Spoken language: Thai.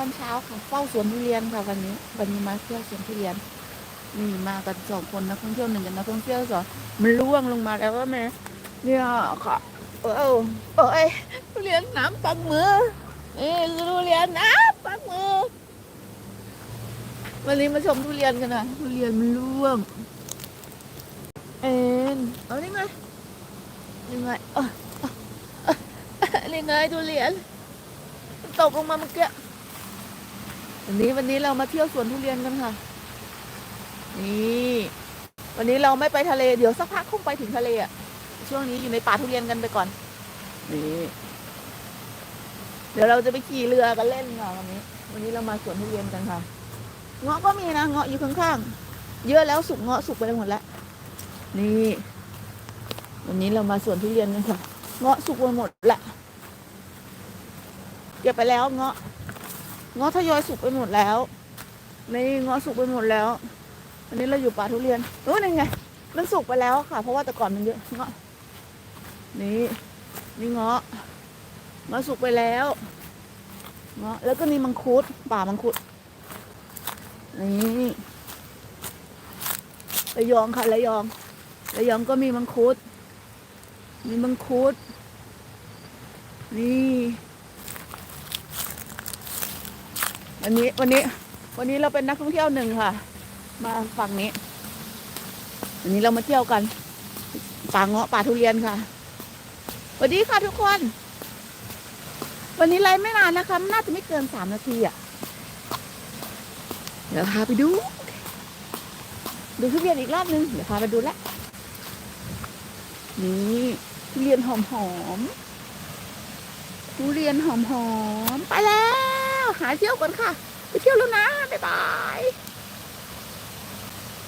อนเช้าค่ะเฝ้าสวนทุเรียนค่ะวันนี้ วันนี้มาเที่ยวสวนทุเรียนนี่มากันสองคนนักท่องเที่ยวหนึ่งกับนักท่องเที่ยวสองมันร่วงลงมาแล้วว่าแม่เนี่ยค่ะเออเออเอ้ยทุเรียนน้ำปักมือเอ้ทุเรียนน้ำปักมือวันนี้มาชมทุเรียนกันนะทุเรียนมันร่วงเอ็นเอานี่ไงนี่ไงเออเออเออนี่ไงทุเรียนมันตกลงมาเมื่อกี้ วันนี้วันนี้เรามาเที่ยวสวนทุเรียนกันค่ะ นี่ วันนี้เราไม่ไปทะเลเดี๋ยวสักพักคงไปถึงทะเลอะ ช่วงนี้อยู่ในป่าทุเรียนกันไปก่อน นี่ เดี๋ยวเราจะไปขี่เรือกันเล่นค่ะวันนี้ วันนี้เรามาสวนทุเรียนกันค่ะ เงาะก็มีนะเงาะอยู่ข้างๆ เยอะแล้วสุกเงาะสุกไปหมดแล้ว นี่ วันนี้เรามาสวนทุเรียนกันค่ะ เงาะสุกไปหมดละเก็บไปแล้วเงาะ งาะทยอยสุกไปหมดแล้วนี่เงาะสุกไปหมดแล้ววันนี้เราอยู่ป่าทุเรียนเออนี่ไง มันสุกไปแล้วค่ะ เพราะว่าแต่ก่อนมันเยอะเงาะนี่นี่เงาะเงาะสุกไปแล้วเงาะแล้วก็นี่มังคุดป่ามังคุดนี่ระยองค่ะระยองระยองก็มีมังคุด มีมังคุด นี่ วันนี้วันนี้วันนี้เราเป็นนักท่องเที่ยวหนึ่งค่ะ มาฝั่งนี้ วันนี้เรามาเที่ยวกันป่าเงาะป่าทุเรียนค่ะสวัสดีค่ะทุกคน วันนี้ไลฟ์ไม่นานนะคะน่าจะไม่เกินสามนาทีอะเดี๋ยวพาไปดู ดูทุเรียนอีกรอบนึงเดี๋ยวพาไปดูละนี่ทุเรียนหอมหอมทุเรียนหอมหอมไปแล้ว หาเที่ยวกันค่ะ ไปเที่ยวแล้วนะ บ๊ายบาย